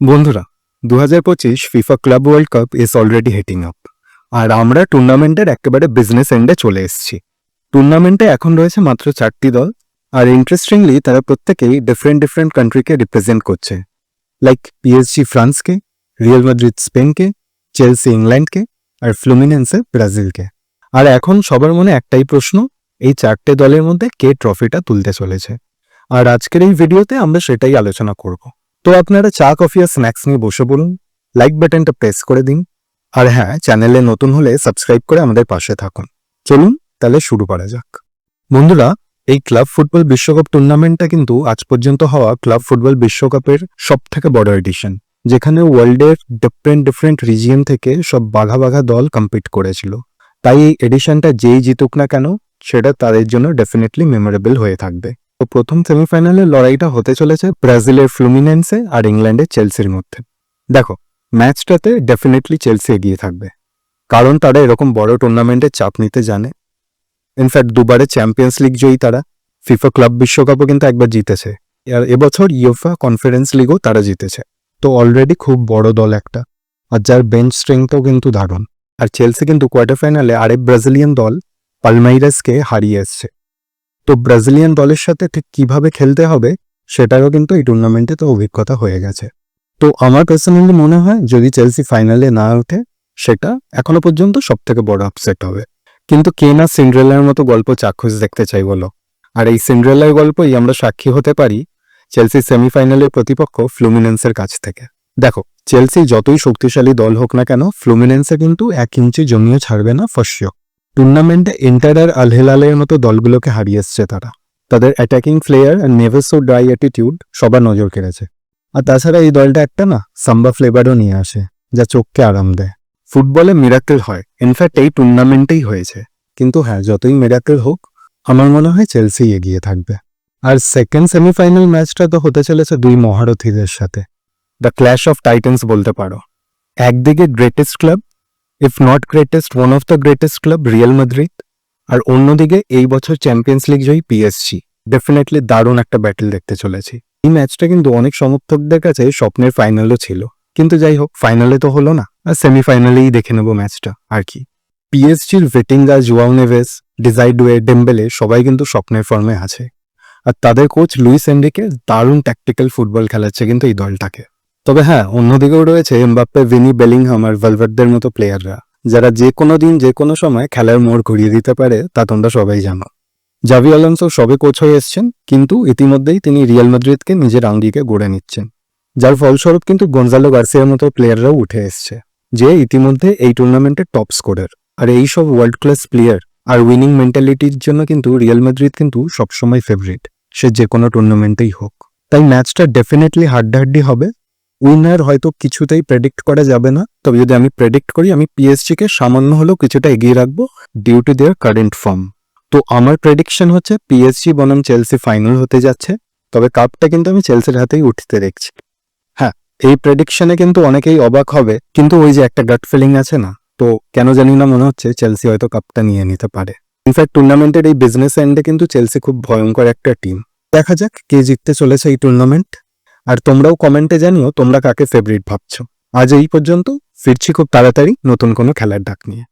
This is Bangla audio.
বন্ধুরা দু হাজার পঁচিশ FIFA club world cup is already heating up আর আমরা টুর্নামেন্টের একেবারে বিজনেস এন্ডে চলে এসেছি। টুর্নামেন্টে এখন রয়েছে মাত্র চারটি দল, আর ইন্টারেস্টিংলি তারা প্রত্যেকেই ডিফারেন্ট ডিফারেন্ট কান্ট্রিকে রিপ্রেজেন্ট করছে। লাইক পিএসজি ফ্রান্সকে রিয়েল মাদ্রিদ স্পেনকে চেলসি ইংল্যান্ডকে আর ফ্লুমিনেন্সে ব্রাজিলকে আর এখন সবার মনে একটাই প্রশ্ন, এই চারটে দলের মধ্যে কে ট্রফিটা তুলতে চলেছে? আর আজকের এই ভিডিওতে আমরা সেটাই আলোচনা করব। তো আপনারা চা, কফি আর স্ন্যাক্স নিয়ে বসে পড়ুন। লাইক বাটনটা প্রেস করে দিন। আর হ্যাঁ চ্যানেলে নতুন হলে সাবস্ক্রাইব করে আমাদের পাশে থাকুন। চলুন, তাহলে শুরু করা যাক। বন্ধুরা, এই ক্লাব ফুটবল বিশ্বকাপ টুর্নামেন্টটা কিন্তু আজ পর্যন্ত হওয়া ক্লাব ফুটবল বিশ্বকাপের সব থেকে বড় এডিশন যেখানে ওয়ার্ল্ডের ডিফারেন্ট ডিফারেন্ট রিজিয়ন থেকে সব বাঘা বাঘা দল কম্পিট করেছিল। তাই এই এডিশনটা যেই জিতুক না কেন, সেটা তাদের জন্য ডেফিনেটলি মেমোরেবল হয়ে থাকবে। তো প্রথম সেমিফাইনালের লড়াইটা হতে চলেছে ব্রাজিলের ফ্লুমিনেন্সে আর ইংল্যান্ডের চেলসির মধ্যে। দেখো, ম্যাচটাতে ডেফিনেটলি চেলসি এগিয়ে থাকবে, কারণ তারা এরকম বড় টুর্নামেন্টে চাপ নিতে জানে। ইনফ্যাক্ট দুবারে চ্যাম্পিয়ন্স লিগ জয়ী তারা, ফিফা ক্লাব বিশ্বকাপও কিন্তু একবার জিতেছে, আর এবছর ইউফা কনফারেন্স লিগও তারা জিতেছে। তো অলরেডি খুব বড় দল একটা, আর যার বেঞ্চ স্ট্রেংথও কিন্তু দারুণ। আর চেলসি কিন্তু কোয়ার্টার ফাইনালে আরেক ব্রাজিলিয়ান দল, পালমাইরাসকে হারিয়ে এসছে। তো ব্রাজিলিয়ান দলের সাথে ঠিক কীভাবে খেলতে হবে, সেটারও কিন্তু এই টুর্নামেন্টে তো অভিজ্ঞতা হয়ে গেছে। তো আমার পার্সোনালি মনে হয়, যদি চেলসি ফাইনালে না ওঠে, সেটা এখনও পর্যন্ত সব থেকে বড় আপসেট হবে। কিন্তু কে না সিন্ড্রেলার মতো গল্প চাক্ষুষ দেখতে চাই বলো? আর এই সিন্ড্রেলার গল্পই আমরা সাক্ষী হতে পারি চেলসি সেমিফাইনালের প্রতিপক্ষ ফ্লুমিনেন্সের কাছ থেকে। দেখো চেলসি যতই শক্তিশালী দল হোক না কেন ফ্লুমিনেন্সে কিন্তু এক ইঞ্চি জমিও ছাড়বে না ফসিও টুর্নামেন্টে ইন্টার আর আলহেলালের মতো দলগুলোকে হারিয়ে এসছে তারা। তাদের অ্যাটাকিং প্লেয়ার আর নেভার সো ড্রাই অ্যাটিটিউড সবার নজর কেড়েছে। আর তাছাড়া এই দলটা একটা না সাম্বা ফ্লেভারও নিয়ে আসে, যা চোখকে আরাম দেয়। ফুটবলে মিরাকেল হয় ইনফ্যাক্ট এই টুর্নামেন্টেই হয়েছে। কিন্তু হ্যাঁ যতই মিরাকেল হোক, আমার মনে হয় চেলসি এগিয়ে থাকবে। আর সেকেন্ড সেমিফাইনাল ম্যাচটা তো হতে চলেছে দুই মহারথীদের সাথে। দ্য ক্ল্যাশ অফ টাইটেন্স বলতে পারো। একদিকে greatest club if not greatest one of the greatest club Real Madrid আর অন্যদিকে এই বছর চ্যাম্পিয়ন্স লিগ জয়ী পিএসজি ডেফিনেটলি দারুণ একটা ব্যাটেল দেখতে চলেছি। এই ম্যাচটা কিন্তু অনেক সমর্থকদের কাছে স্বপ্নের ফাইনালও ছিল। কিন্তু যাই হোক ফাইনালে তো হলো না। আর সেমিফাইনালেই দেখে নেব ম্যাচটা আর কি। পিএসজির Vitinha Joao Neves Desire Doue Dembele সবাই কিন্তু স্বপ্নের ফর্মে আছে। আর তাদের কোচ লুইস এন্ডিকে দারুণ ট্যাকটিক্যাল ফুটবল খেলাচ্ছে কিন্তু এই দলটাকে। তবে হ্যাঁ অন্যদিকেও রয়েছে এমবাপ্পে, ভিনি, বেলিংহাম আর ভলভারদের মতো প্লেয়াররা যারা যে কোনো দিন, যে কোনো সময় খেলার মোড় ঘুরিয়ে দিতে পারে, তা তোমরা সবাই জানো। জাভি আলোনসো সবে কোচ হয়ে এসছেন, কিন্তু ইতিমধ্যেই তিনি রিয়াল মাদ্রিদকে নিজের আঙ্গিকে গড়ে নিচ্ছেন। যার ফলস্বরূপ কিন্তু গঞ্জালো গার্সিয়ার মতো প্লেয়াররাও উঠে এসছে, যে ইতিমধ্যে এই টুর্নামেন্টের টপ স্কোরার আর এই সব ওয়ার্ল্ড ক্লাস প্লেয়ার আর উইনিং মেন্টালিটির জন্য কিন্তু রিয়াল মাদ্রিদ কিন্তু সবসময় ফেভারিট সে যে কোনো টুর্নামেন্টেই হোক। তাই ম্যাচটা ডেফিনেটলি হাড্ডাহাড্ডি হবে উইনার হয়তো কিছুতেই প্রেডিক্ট করা যাবে না। তবে যদি আমি প্রেডিক্ট করি, আমি পিএসজি কে সামান্য হলেও কিছুটা এগিয়ে রাখব due to their current form তো আমার প্রেডিকশন হচ্ছে পিএসজি বনাম চেলসি ফাইনাল হতে যাচ্ছে। তবে কাপটা কিন্তু আমি চেলসির হাতেই উঠতে দেখছি। হ্যাঁ এই প্রেডিকশনে কিন্তু অনেকেই অবাক হবে, কিন্তু ওই যে একটা গাট ফিলিং আছে না, তো কেন জানি না মনে হচ্ছে চেলসি হয়তো কাপটা নিয়ে নিতে পারে। ইনফ্যাক্ট টুর্নামেন্টের এই বিজনেস এন্ডে কিন্তু চেলসি খুব ভয়ঙ্কর একটা টিম দেখা যাক কে জিততে চলেছে এই টুর্নামেন্ট আর তোমরাও কমেন্টে জানিও তোমরা কাকে ফেভারিট ভাবছ। আজ এই পর্যন্ত, ফিরছি খুব তাড়াতাড়ি নতুন কোনো খেলার ডাক নিয়ে।